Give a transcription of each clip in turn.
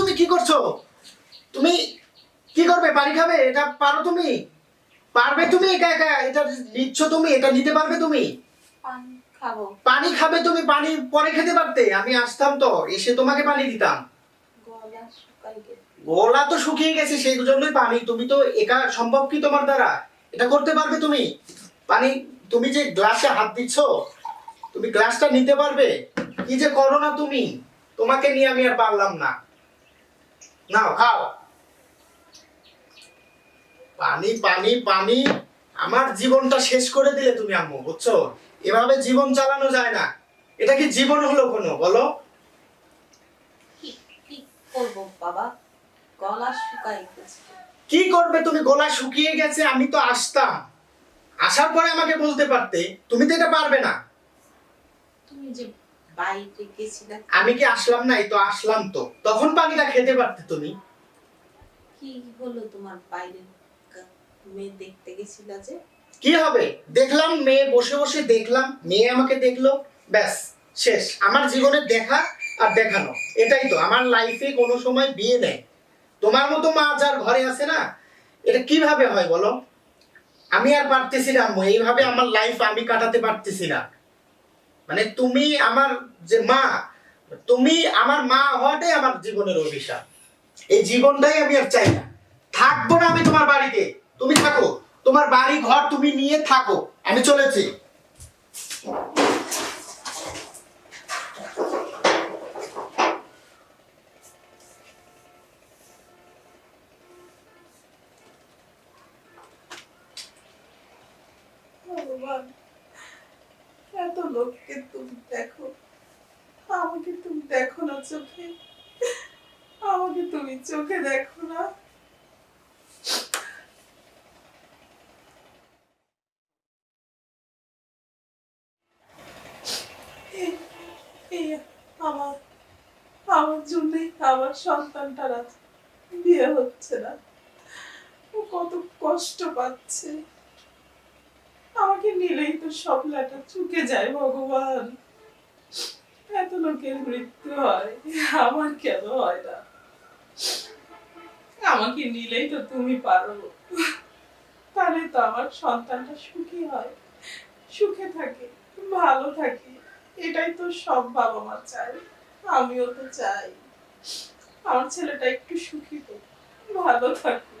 তুমি কি করছ? তুমি কি করবে? পানি খাবে? এটা পারো তুমি? পারবে তুমি? একা একা এটা নিচ্ছ তুমি? এটা নিতে পারবে তুমি? পানি খাবে। তুমি? পানি পরে খেতে পারতে? আমি আসতাম তো এসে তোমাকে পানি দিতাম। গলা গলা তো শুকিয়ে গেছে সেই জন্যই পানি। তুমি তো একা সম্ভব কি তোমার দ্বারা? এটা করতে পারবে তুমি? পানি তুমি যে গ্লাসে হাত দিচ্ছ তুমি গ্লাসটা নিতে পারবে? কি যে করো না তুমি? তোমাকে নিয়ে আমি আর পারলাম না। নাও খাও। পানি পানি পানি। আমার জীবনটা শেষ করে দিলে তুমি আম্মু বুঝছ? এভাবে জীবন চালানো যায় না। এটা কি জীবন হলো কোনো বলো? কি কি বাবা? গলা শুকাই গেছে। কি করবে তুমি? গলা শুকিয়ে গেছে আমি তো আসতাম। আসার পরে আমাকে বলতে পারতে। তুমি তো এটা পারবে না। তুমি যে বাইরে গেছিলে? আমি কি আসলাম না এই তো আসলাম তো। তখন পানিটা খেতে পারতে তুমি? কি হলো তোমার বাইরে মেয়ে দেখতে গেছিল যে? কি হবে? দেখলাম মেয়ে বসে বসে দেখলাম। মেয়ে আমাকে দেখল। ব্যাস শেষ। আমার জীবনে দেখা আর দেখানো। এটাই তো। আমার লাইফে কোনো সময় বিয়ে নেই। তোমার মতো মা যার ঘরে আছে না এটা কীভাবে হয় বলো? আমি আর পারতেছি না এইভাবে আমার লাইফ আমি কাটাতে পারতেছি না। মানে তুমি আমার যে মা, তুমি আমার মা হওয়াটাই আমার জীবনের অভিশাপ। এই জীবনটাই আমি আর চাই না। থাকব না আমি তোমার বাড়িতে। তুমি থাকো। তোমার বাড়ি ঘর তুমি নিয়ে থাকো। আমি চলেছি ভগবান এত লোককে তুমি দেখো আমাকে তুমি দেখো না চোখে আমাকে তুমি চোখে দেখো না এই- এই আমার জন্যই আমার সন্তানটার বিয়ে হচ্ছে না। ও কত কষ্ট পাচ্ছে। আমাকে নিলেই তো সব চুকে যায়, ভগবান। এত লোকের মৃত্যু হয়, আমার কেন হয় না? আমাকে নিলেই তো তুমি পারো। তাহলে তো আমার সন্তানটা সুখী হয়, সুখে থাকে, ভালো থাকে। এটাই তো সব বাবা মা চায়, আমিও তো চাই। আমার ছেলেটা একটু সুখী তো ভালো থাকুক।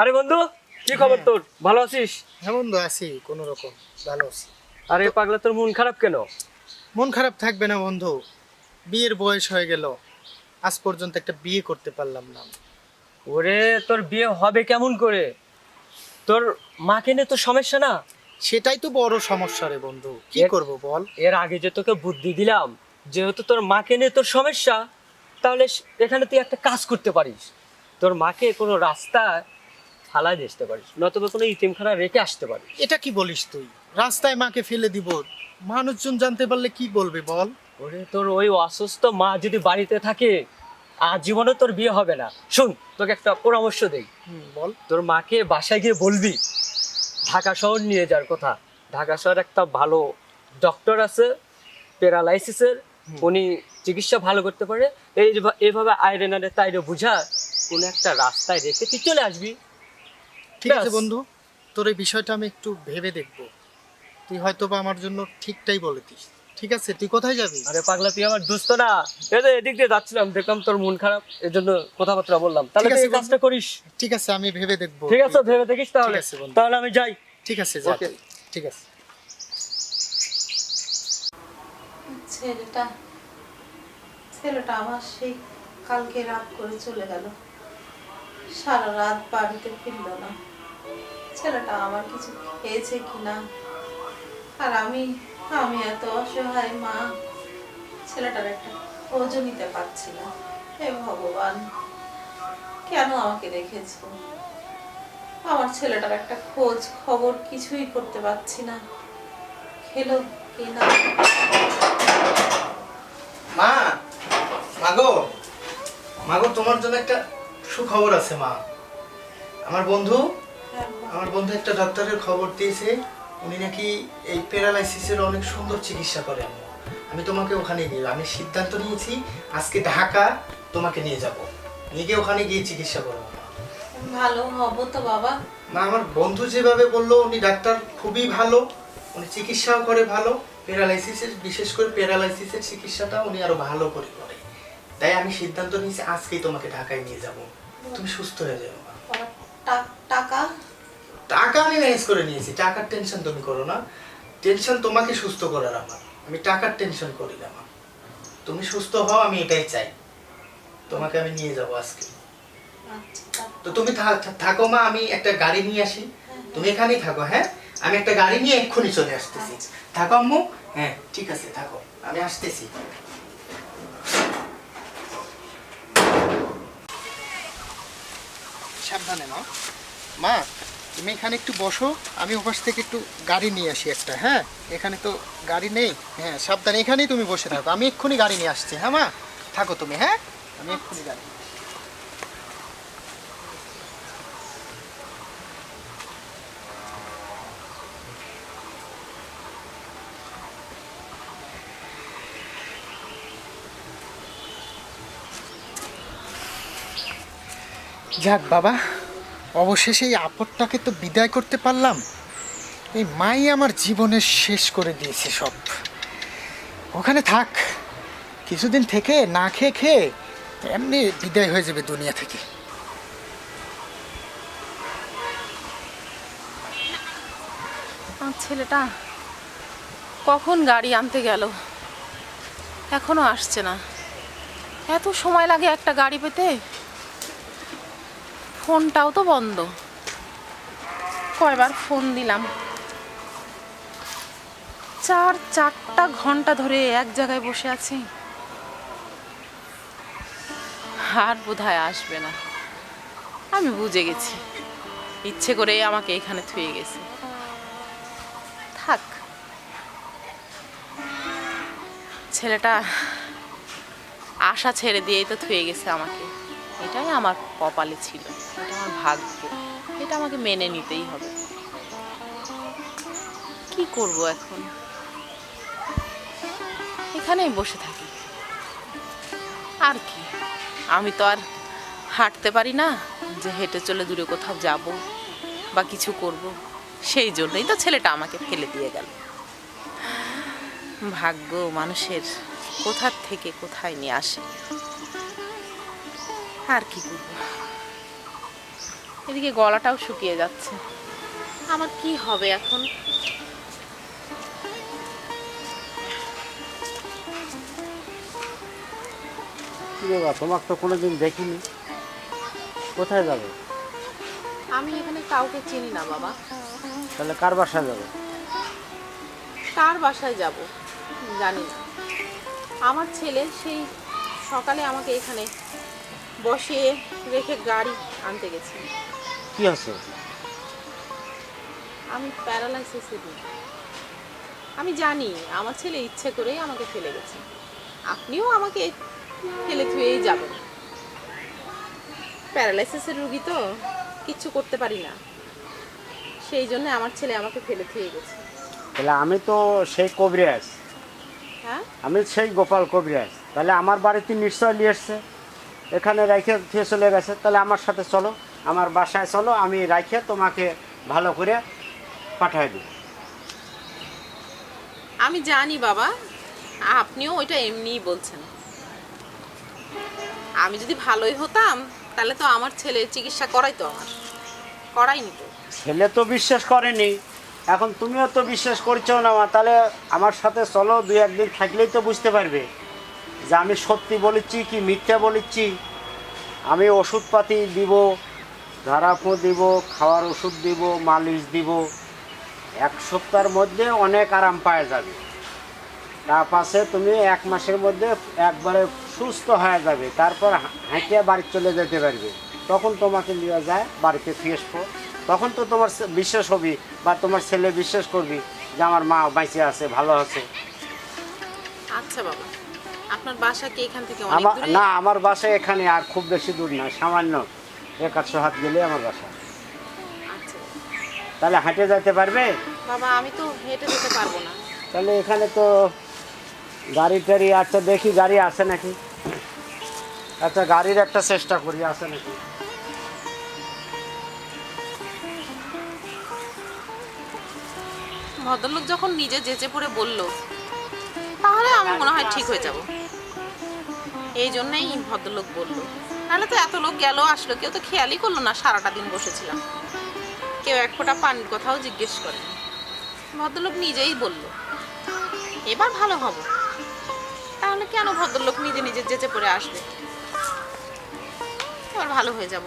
আরে বন্ধু কি খবর তোর? ভালো আছিস? হ্যাঁ বন্ধু আছি কোনো রকম ভালো আছি। আরে পাগলা তোর মন খারাপ কেন? মন খারাপ থাকবে না বন্ধু। বিয়ের বয়স হয়ে গেল। আজ পর্যন্ত একটা বিয়ে করতে পারলাম না। ওরে তোর বিয়ে হবে কেমন করে? তোর মাকে নিয়ে তো সমস্যা না? সেটাই তো বড় সমস্যা রে বন্ধু। কি করব বল? এর আগে যে তোকে বুদ্ধি দিলাম যেহেতু তোর মাকে নিয়ে তোর সমস্যা তাহলে এখানে তুই একটা কাজ করতে পারিস। তোর মাকে কোনো রাস্তায় ফালাই দিতে পারিস নতুবা কোনো ইতিমখানা রেখে আসতে পারিস। এটা কি বলিস তুই? রাস্তায় মাকে ফেলে দিব। মানুষজন জানতে পারলে কি বলবে বল? ওরে তোর ওই অসুস্থ মা যদি বাড়িতে থাকে আজীবনে তোর বিয়ে হবে না। শুন তোকে একটা পরামর্শ দেই। বল। তোর মাকে বাসায় গিয়ে বলবি ঢাকা শহর নিয়ে যাওয়ার কথা। ঢাকা শহর একটা ভালো ডক্টর আছে প্যারালাইসিসের উনি চিকিৎসা ভালো করতে পারে। এই যে ভা- এইভাবে আয়রেনারে তাইরে বুঝা কোন একটা রাস্তায় রেখে তুই চলে আসবি। ঠিক আছে বন্ধু তোর এই বিষয়টা আমি একটু ভেবে দেখব। তুই হয়তো বা আমার জন্য ঠিকটাই বলেছিস ঠিক আছে তুই কোথায় যাবি? আরে পাগলা তুই আমার দুস্থ না। এই যে এদিক দিয়ে যাচ্ছিলাম দেখলাম তোর মন খারাপ এর জন্য কথাবার্তা বললাম। তাহলে তুই কাজটা করিস। ঠিক আছে আমি ভেবে দেখব। ঠিক আছে ভেবে দেখিস তাহলে। তাহলে আমি যাই। ঠিক আছে যা. ঠিক আছে। ছেলেটা ছেলেটা আমার সেই কালকে রাত করে চলে গেল। সারা রাত বাড়িতে ফিরল না। ছেলেটা আমার কিছু খেয়েছে কিনা আর আমি আমি এত অসহায় মা। ছেলেটার একটা খোঁজও নিতে পারছি না। হে ভগবান কেন আমাকে রেখেছো আমার ছেলেটার একটা খোঁজ খবর কিছুই করতে পারছি না। খেলো কি না? মা মাগো মাগো তোমার জন্য একটা সুখবর আছে মা। আমার বন্ধু হ্যাঁ আমার বন্ধু একটা ডাক্তারের খবর দিয়েছে। উনি নাকি এই প্যারালাইসিসের অনেক সুন্দর চিকিৎসা করে আম্মু। আমি তোমাকে ওখানে গিয়ে আমি সিদ্ধান্ত নিয়েছি আজকে ঢাকা তোমাকে নিয়ে যাব। নিয়ে গিয়ে ওখানে গিয়ে চিকিৎসা করব। ভালো হব তো বাবা। মা আমার বন্ধু যেভাবে বলল উনি ডাক্তার খুবই ভালো উনি চিকিৎসাও করে ভালো। প্যারালাইসিসের বিশেষ করে প্যারালাইসিসের চিকিৎসাটা উনি আরও ভালো করে করে। তাই আমি সিদ্ধান্ত নিয়েছি আজকেই তোমাকে ঢাকায় নিয়ে যাব। তুমি সুস্থ হয়ে টা- টাকা? টাকা আমি ম্যানেজ করে নিয়েছি। টাকার টেনশন তুমি করো না। টেনশন তোমাকে সুস্থ করার আমার। আমি টাকার টেনশন করি না মা তুমি সুস্থ হও আমি এটাই চাই। তোমাকে আমি নিয়ে যাব আজকে। আচ্ছা তো তুমি থাকো মা আমি একটা গাড়ি নিয়ে আসি। তুমি এখানেই থাকো হ্যাঁ? আমি একটা গাড়ি নিয়ে এক্ষুনি চলে আসতেছি। থাকো আম্মু। হ্যাঁ ঠিক আছে থাকো। আমি আসতেছি। সাবধানে না মা তুমি এখানে একটু বসো, আমি ওপাশ থেকে একটু গাড়ি নিয়ে আসি একটা হ্যাঁ? এখানে তো গাড়ি নেই হ্যাঁ সাবধানে, এখানেই তুমি বসে থাকো, আমি এক্ষুনি গাড়ি নিয়ে আসছি হ্যাঁ মা? থাকো তুমি হ্যাঁ? আমি এক্ষুনি গাড়ি যাক বাবা অবশেষে এই আপদটাকে তো বিদায় করতে পারলাম। এই মাই আমার জীবনের শেষ করে দিয়েছে সব। ওখানে থাক, কিছুদিন থেকে না খেয়ে খেয়ে এমনি বিদায় হয়ে যাবে দুনিয়া থেকে। ছেলেটা, কখন গাড়ি আনতে গেল? এখনও আসছে না। এত সময় লাগে একটা গাড়ি পেতে? ফোনটাও তো বন্ধ। কয়বার ফোন দিলাম। চার, চারটা ঘণ্টা ধরে এক জায়গায় বসে আছি। আর বোধহয় আসবে না। আমি বুঝে গেছি। ইচ্ছে করে আমাকে এখানে থুয়ে গেছে। থাক। ছেলেটা আশা ছেড়ে দিয়েই তো থুয়ে গেছে আমাকে। এটাই আমার কপালে ছিল। এটা আমার ভাগ্য। এটা আমাকে মেনে নিতেই হবে। কি করব এখন? এখানেই বসে থাকি। আর কি? আমি তো আর হাঁটতে পারি না যে হেঁটে চলে দূরে কোথাও যাব বা কিছু করব। সেই জন্যই তো ছেলেটা আমাকে ফেলে দিয়ে গেল। ভাগ্য মানুষের কোথার থেকে কোথায় নিয়ে আসে? আর কি করব? এদিকে গলাটাও শুকিয়ে যাচ্ছে। আমার কি হবে এখন? বাবা তোমাকে তো কোনোদিন দেখিনি। কোথায় যাবে? আমি এখানে কাউকে চিনি না বাবা। তাহলে কার বাসায় যাবে? কার বাসায় যাব? জানি না। আমার ছেলে সেই সকালে আমাকে এখানে বসিয়ে রেখে গাড়ি আনতে গেছি। কি আছে? আমি প্যারালাইসিসে দিই আমি জানি আমার ছেলে ইচ্ছে করেই আমাকে ফেলে গেছে। আপনিও আমাকে ফেলে থুয়েই যাবেন। প্যারালাইসিসের রুগী তো কিচ্ছু করতে পারি না। সেই জন্য আমার ছেলে আমাকে ফেলে থুয়ে গেছে। তাহলে আমি তো সেই কবিরাজ। হ্যাঁ? আমি সেই গোপাল কবিরাজ। তাহলে আমার বাড়িতে নিশ্চয় নিয়ে এসছে? এখানে রাইখে দিয়ে চলে গেছে। তাহলে আমার সাথে চলো আমার বাসায় চলো আমি রাইখে তোমাকে ভালো করে পাঠাই দিই আমি জানি বাবা আপনিও ওইটা এমনিই বলছেন। আমি যদি ভালোই হতাম তাহলে তো আমার ছেলে চিকিৎসা করাইতো আমার। করাইনি তো। ছেলে তো বিশ্বাস করেনি। এখন তুমিও তো বিশ্বাস করছ না মা তাহলে আমার সাথে চলো দুই একদিন থাকলেই তো বুঝতে পারবে। যে আমি সত্যি বলেছি কি মিথ্যা বলেছি? আমি ওষুধপাতি দিব ধারাফো দিব, খাওয়ার ওষুধ দিব, মালিশ দিব। এক সপ্তাহের মধ্যে অনেক আরাম পাওয়া যাবে। তার পাশে তুমি এক মাসের মধ্যে একবারে সুস্থ হয়ে যাবে। তারপর হা- হাঁটিয়ে বাড়ি চলে যেতে পারবে। তখন তোমাকে নিয়ে যায় বাড়িতে ফিরে তখন তো তোমার বিশ্বাস হবি বা তোমার ছেলে বিশ্বাস করবি যে আমার মা বেঁচে আছে, ভালো আছে। আচ্ছা বাবা। আপনার বাসা কি এখান থেকে অনেক আমার দূরে? না আমার বাসা এখানে আর খুব বেশি দূর না সামান্য এক আটশো হাত গেলে আমার বাসা। আচ্ছা। তাহলে হাঁটে যেতে পারবে? বাবা আমি তো হেঁটে যেতে পারব না। তাহলে এখানে তো গাড়ি টাড়ি আচ্ছা দেখি গাড়ি আছে নাকি? আচ্ছা গাড়ির একটা চেষ্টা করি আছে নাকি? ভদ্রলোক যখন নিজে যেচে পড়ে বলল তাহলে আমার মনে হয় ঠিক হয়ে যাব। এই জন্যই ভদ্রলোক বলল, নাহলে তো এত লোক গেল, আসলো, কেউ তো খেয়ালই করল না, সারাটা দিন বসেছিলাম। কেউ এক ফোঁটা পানির কথাও জিজ্ঞেস করে ভদ্রলোক নিজেই বলল, এবার ভালো হব। তাহলে কেন ভদ্রলোক নিজে নিজে যেচে পড়ে আসবে? এবার ভালো হয়ে যাব,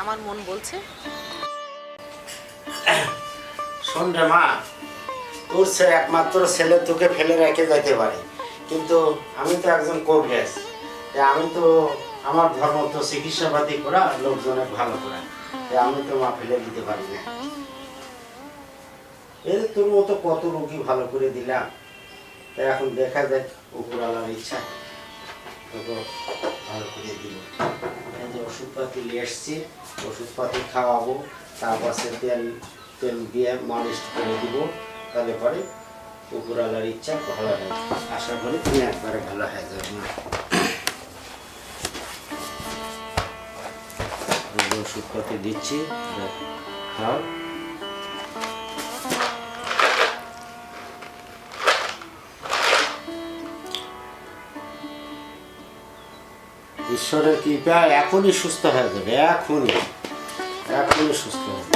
আমার মন বলছে। রে মা তোর একমাত্র ছেলে তোকে ফেলে রেখে যেতে পারে। কিন্তু আমি তো একজন কবিরাজ আমি তো আমার ধর্ম তো চিকিৎসাপাতি করা লোকজনের ভালো করা। আমি তো মা ফেলে দিতে পারি না। এই তোর মতো কত রোগী ভালো করে দিলাম। তাই এখন দেখা যাক উপরালার ইচ্ছা। তোকে ভালো করে দিল। এই যে ওষুধপাতি নিয়ে এসছি, ওষুধপাতি খাওয়াবো, তারপর সে তেল তেল দিয়ে মালিশ করে দিব। তাহলে পরে উপরালার ইচ্ছা ভালো হয় আশা করি তুমি একবারে ভালো হয়ে যাবে না যে দিচ্ছি খাও। ঈশ্বরের কৃপা এখনই সুস্থ হয়ে যাবে, এখনই। এখনই সুস্থ হয়ে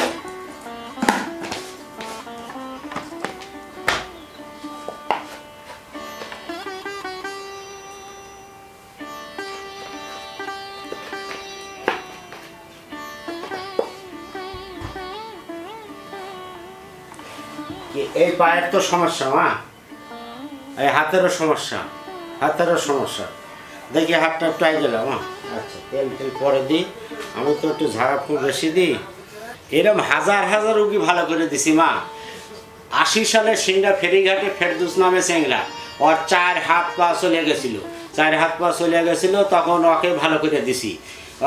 এই পায়ের তো সমস্যা, মা। এই হাতেরও সমস্যা হাতেরও সমস্যা। দেখি হাতটা একটু আই গেলাম আচ্ছা তেল তেল পরে দিই। আমি তো একটু ঝাড়া ফুল বেশি দিই। এরম হাজার হাজার রুগী ভালো করে দিছি, মা। আশি সালে সিংড়া ফেরিঘাটে ফেরদুস নামে সেংরা ওর চার হাত পা চলে গেছিল। চার হাত পা চলে গেছিল, তখন ওকে ভালো করে দিছি।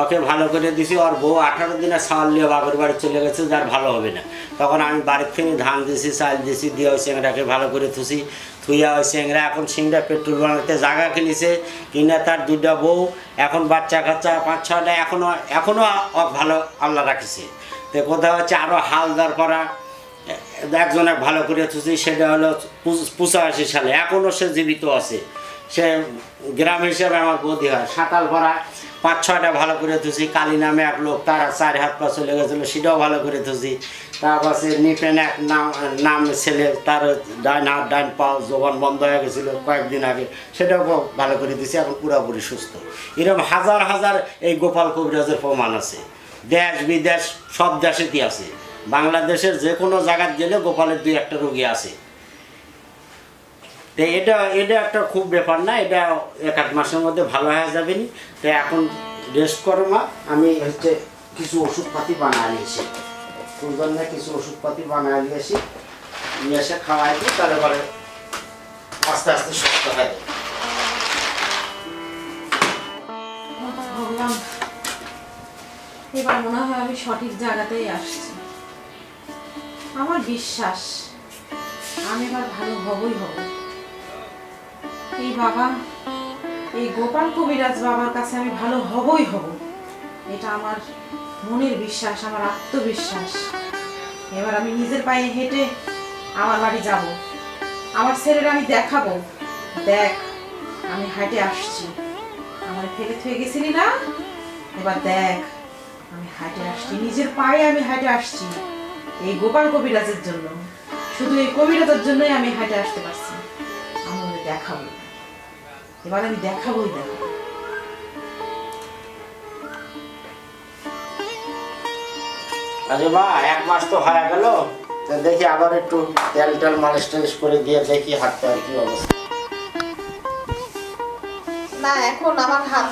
ওকে ভালো করে দিছি, ওর বউ আঠারো দিনে চাল নিয়ে বাপের বাড়ি চলে গেছে, যার ভালো হবে না। তখন আমি বাড়ির থেকে ধান দিছি, চাল দিছি, দিয়ে ওই চেংড়াকে ভালো করে থুছি। থুইয়া ওই চেংড়া এখন সিংড়া পেট্রোল বানাতে জায়গা কিনেছে, কিনে তার দুটা বউ, এখন বাচ্চা কাচ্চা পাঁচ ছটা এখনও এখনও ভালো আল্লাহ রাখিছে। তো কোথাও হচ্ছে আরও হালদার করা, একজনে ভালো করে থুছি, সেটা হলো পঁচাশি সালে। এখনও সে জীবিত আছে। সে গ্রাম হিসেবে আমার বৌদি হয়, সাঁতাল ভরা পাঁচ ছয়টা ভালো করে থুছি কালী নামে এক লোক, তার চার হাত পা চলে গেছিল, সেটাও ভালো করে তারপর সে নিপেন এক নাম নাম ছেলে, তার ডাইন হাত ডাইন পা জবান বন্ধ হয়ে গেছিল কয়েকদিন আগে, সেটাও ভালো করে দিছি এখন পুরোপুরি সুস্থ। এরকম হাজার হাজার এই গোপাল কবিরাজের প্রমাণ আছে। দেশ, বিদেশ, সব দেশেতেই আছে। বাংলাদেশের যে কোনো জায়গায় গেলে গোপালের দুই একটা রোগী আছে। তো এটা এটা একটা খুব ব্যাপার না, এটা এক আধ মাসের মধ্যে ভালো হয়ে যাবে নি। তো এখন রেস্ট করো মা, আমি হচ্ছে কিছু ওষুধপাতি বানায় নিয়েছি। জন্য কিছু ওষুধপাতি বানায় নিয়েছি। নিয়ে এসে খাওয়াই দিই, তাহলে পরে আস্তে আস্তে সুস্থ হয়ে যাবে। এবার মনে হয় আমি সঠিক জায়গাতেই আসছি। আমার বিশ্বাস, আমি এবার ভালো হবই হব এই বাবা, এই গোপাল কবিরাজ বাবার কাছে আমি ভালো হবই হব। এটা আমার মনের বিশ্বাস, আমার আত্মবিশ্বাস। এবার আমি নিজের পায়ে হেঁটে আমার বাড়ি যাব। আমার ছেলের আমি দেখাবো। দেখ, আমি হাঁটে আসছি। আমার ফেলে থুয়ে গেছিলি না? এবার দেখ, আমি হাঁটে আসছি। নিজের পায়ে আমি হাঁটে আসছি এই গোপাল কবিরাজের জন্য। শুধু এই কবিরাজের জন্যই আমি হাঁটে আসতে পারছি। আমি দেখাবো। এবার আমি দেখাবোই দেখাবো আরে বা এক মাস তো হয়ে গেল। তো দেখি আবার একটু তেল টেল মালিশ টালিশ করে দিয়ে দেখি হাতটা আর কি অবস্থা। না এখন আমার হাত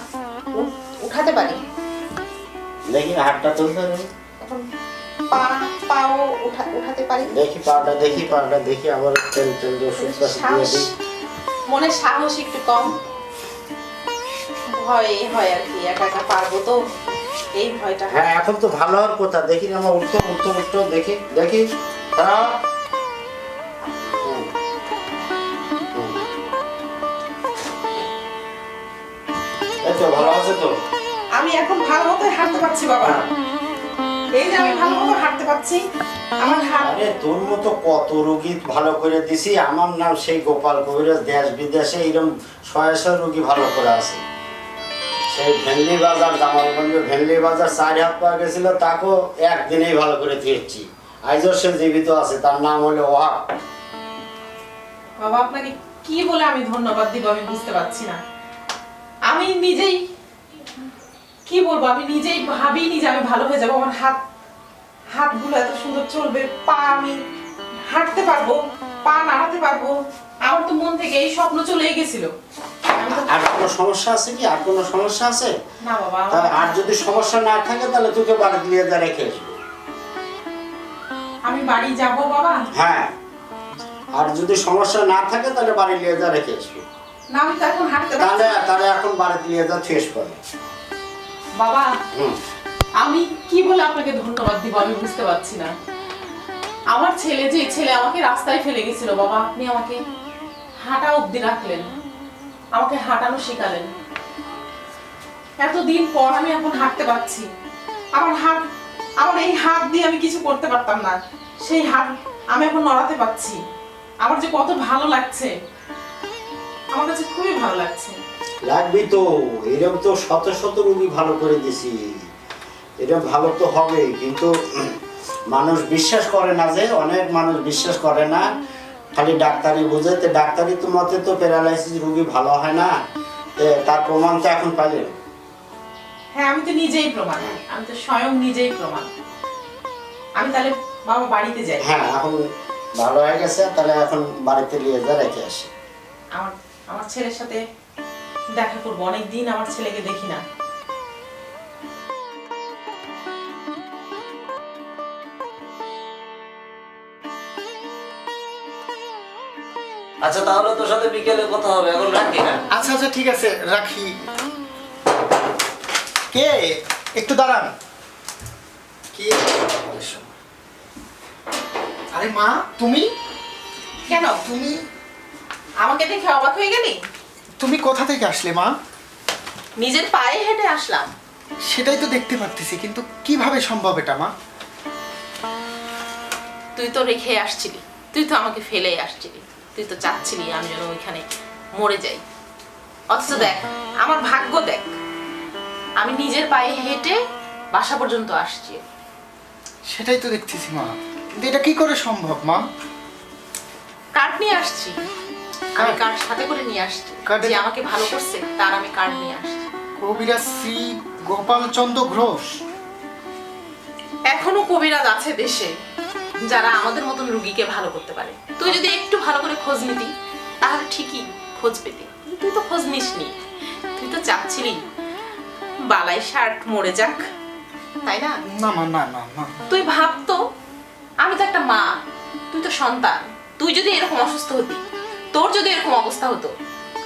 উঠাতে পারি। দেখি হাতটা তুলতে হবে। এখন পা পাও উঠাতে পারি। দেখি পাউডার দেখি পাউডার দেখি আবার তেল তেল দিয়ে পাশে দিয়ে দিই। মনে সাহস একটু কম। ভয় হয় আর কি একা একা পারব তো। এই ভয়টা। হ্যাঁ এখন তো ভালো হওয়ার কথা। দেখি না আমার উঠতো উঠতো উঠতো দেখি দেখি। দাঁড়াও। ভালো আছে তো? আমি এখন ভালো মতো হাঁটতে পারছি বাবা। এই যে আমি ভালো মতো হাঁটতে পারছি আমার হাত আরে তোর মতো কত রোগী ভালো করে দিছি আমার নাম সেই গোপাল কবিরাজ দেশ বিদেশে এরকম শয়ে শয়ে রোগী ভালো করে আছে। সেই ভেন্ডি বাজার জামালগঞ্জে ভেন্ডি বাজার চার হাত পাওয়া গেছিল তাকেও একদিনেই ভালো করে দিয়েছি। আজও সে জীবিত আছে তার নাম হলো ওয়াক বাবা আপনাকে কি বলে আমি ধন্যবাদ দিব আমি বুঝতে পারছি না। আমি নিজেই কি বলব আমি নিজেই ভাবিনি যে আমি ভালো হয়ে যাব। আমার হাত হাতগুলো এত সুন্দর চলবে পা আমি হাঁটতে পারব পা নাড়াতে পারব। আমার তো মন থেকে এই স্বপ্ন চলে গেছিল। আর কোনো সমস্যা আছে কি? আর কোনো সমস্যা আছে? না বাবা আর যদি সমস্যা না থাকে তাহলে তোকে বাড়ি দিয়ে যা রেখে আমি বাড়ি যাব বাবা? হ্যাঁ। আর যদি সমস্যা না থাকে তাহলে বাড়ি নিয়ে যা রেখে আসব। না আমি তো এখন হাঁটতে তাহলে তাহলে এখন বাড়িতে নিয়ে যা শেষ করে। বাবা আমি কি বলে আপনাকে ধন্যবাদ দিব আমি বুঝতে পারছি না। আমার ছেলে যে ছেলে আমাকে রাস্তায় ফেলে গেছিল বাবা আপনি আমাকে হাঁটা অবধি রাখলেন। আমাকে হাঁটানো শেখালেন। এতদিন পর আমি এখন হাঁটতে পারছি। আমার হাত আমার এই হাত দিয়ে আমি কিছু করতে পারতাম না। সেই হাত আমি এখন নড়াতে পারছি। আমার যে কত ভালো লাগছে। আমার কাছে খুবই ভালো লাগছে। লাগবি তো এরকম তো শত শত রুগী ভালো করে দিছি। এরকম ভালো তো হবে কিন্তু মানুষ বিশ্বাস করে না যে অনেক মানুষ বিশ্বাস করে না। খালি ডাক্তারি বুঝে তো ডাক্তারি তো মতে তো প্যারালাইসিস রুগী ভালো হয় না। তার প্রমাণ তো এখন পাইলেন। হ্যাঁ আমি তো নিজেই প্রমাণ আমি তো স্বয়ং নিজেই প্রমাণ। আমি তাহলে বাবা বাড়িতে যাই। হ্যাঁ এখন ভালো হয়ে গেছে তাহলে এখন বাড়িতে নিয়ে যা রেখে আসি। আমার আমার ছেলের সাথে দেখা করব। অনেক দিন আমার ছেলেকে দেখি না। আচ্ছা তাহলে তোর সাথে বিকেলে কথা হবে এখন রাখি হ্যাঁ? আচ্ছা আচ্ছা ঠিক আছে রাখি। কে? একটু দাঁড়ান। কে? আরে মা তুমি? কেন? তুমি? আমাকে দেখে অবাক হয়ে গেলি? তুমি কোথা থেকে আসলে মা? নিজের পায়ে হেঁটে আসলাম। সেটাই তো দেখতে পারতেছি কিন্তু কীভাবে সম্ভব এটা মা? তুই তো রেখে আসছিলি। তুই তো আমাকে ফেলে আসছিলি। তুই তো চাচ্ছিলি আমি যেন ওইখানে মরে যাই। অথচ দেখ আমার ভাগ্য দেখ। আমি নিজের পায়ে হেঁটে বাসা পর্যন্ত আসছি। সেটাই তো দেখতেছি মা। এটা কি করে সম্ভব মা? কার্ড নিয়ে আসছি? আমি কার্ড? কার্ড সাথে করে নিয়ে আসছি? যে আমাকে ভালো করছে তার আমি কার্ড নিয়ে আসছি? কবিরাজ শ্রী গোপালচন্দ্র ঘোষ। এখনও কবিরাজ আছে দেশে যারা আমাদের মতন রুগীকে ভালো করতে পারে। তুই যদি একটু ভালো করে খোঁজ নিতি তাহলে ঠিকই খোঁজ পেতি। তুই তো খোঁজ নিসনি। তুই তো চাচ্ছিলি বালাই শার্ট মরে যাক। তাই না না না না না। তুই ভাবতো আমি তো একটা মা তুই তো সন্তান। তুই যদি এরকম অসুস্থ হতি তোর যদি এরকম অবস্থা হতো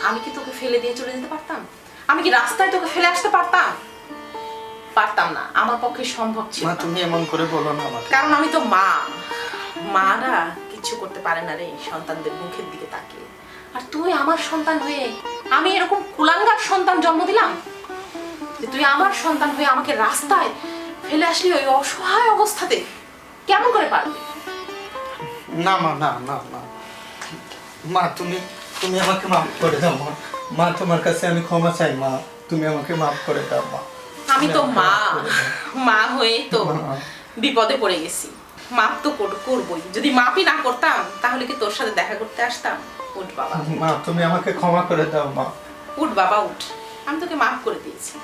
আমি কি তোকে ফেলে দিয়ে চলে যেতে পারতাম? আমি কি রাস্তায় তোকে ফেলে আসতে পারতাম? পারতাম না আমার পক্ষে সম্ভব ছিল মা না। তুমি এমন করে বলো না আমাকে। কারণ আমি তো মা। মারা কিছু করতে পারে না রে সন্তানদের মুখের দিকে তাকিয়ে। আর তুই আমার সন্তান হয়ে আমি এরকম কুলাঙ্গার সন্তান জন্ম দিলাম? যে তুই আমার সন্তান হয়ে আমাকে রাস্তায় ফেলে আসলি ওই অসহায় অবস্থাতে কেমন করে পারবি? না মা না না না। মা তুমি তুমি আমাকে মাফ করে দাও মা। মা তোমার কাছে আমি ক্ষমা চাই মা। তুমি আমাকে মাফ করে দাও মা। আমি তো মা। মা হয়ে তো বিপদে পড়ে গেছি। মাপ তো কর- করবই। যদি মাপই না করতাম তাহলে কি তোর সাথে দেখা করতে আসতাম? উঠ বাবা মা তুমি আমাকে ক্ষমা করে দাও মা। উঠ বাবা উঠ। আমি তোকে মাফ করে দিয়েছি।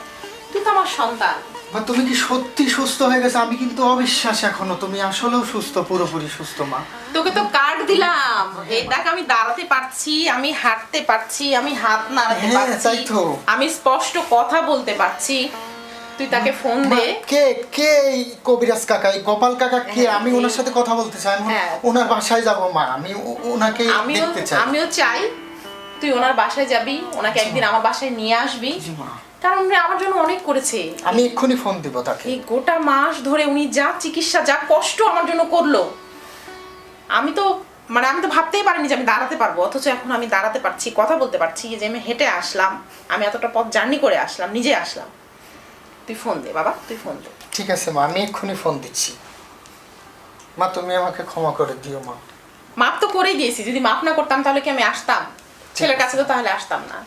তুই তো আমার সন্তান। মা তুমি কি সত্যি সুস্থ হয়ে গেছে? আমি কিন্তু অবিশ্বাস এখনও। তুমি আসলেও সুস্থ পুরোপুরি সুস্থ মা। তোকে তো কার্ড দিলাম। এই দেখ আমি দাঁড়াতে পারছি আমি হাঁটতে পারছি আমি হাত নাড়াতে হ্যাঁ, পারছি আমি স্পষ্ট কথা বলতে পারছি। তুই তাকে ফোন দে। কে কে কবিরাজ কাকা? এই গোপাল কাকা কে? হ্যাঁ, আমি ওনার সাথে কথা বলতে চাই। আমি হ্যাঁ। ওনার বাসায় যাব মা। আমি ওনাকে আমিও দেখতে চাই। আমিও চাই তুই ওনার বাসায় যাবি ওনাকে একদিন আমার বাসায় নিয়ে আসবি। কারণ উনি আমার জন্য অনেক করেছে। আমি এক্ষুনি ফোন দিব তাকে। এই গোটা মাস ধরে উনি যা চিকিৎসা যা কষ্ট আমার জন্য করল আমি তো মানে আমি তো ভাবতেই পারিনি যে আমি দাঁড়াতে পারব অথচ এখন আমি দাঁড়াতে পারছি কথা বলতে পারছি যে আমি হেঁটে আসলাম আমি এতটা পথ জার্নি করে আসলাম নিজে আসলাম। তুই ফোন দে বাবা তুই ফোন দে। ঠিক আছে মা আমি এক্ষুনি ফোন দিচ্ছি। মা তুমি আমাকে ক্ষমা করে দিও মা। মাপ তো করেই দিয়েছি যদি মাপ না করতাম তাহলে কি আমি আসতাম? ছেলের কাছে তো তাহলে আসতাম না।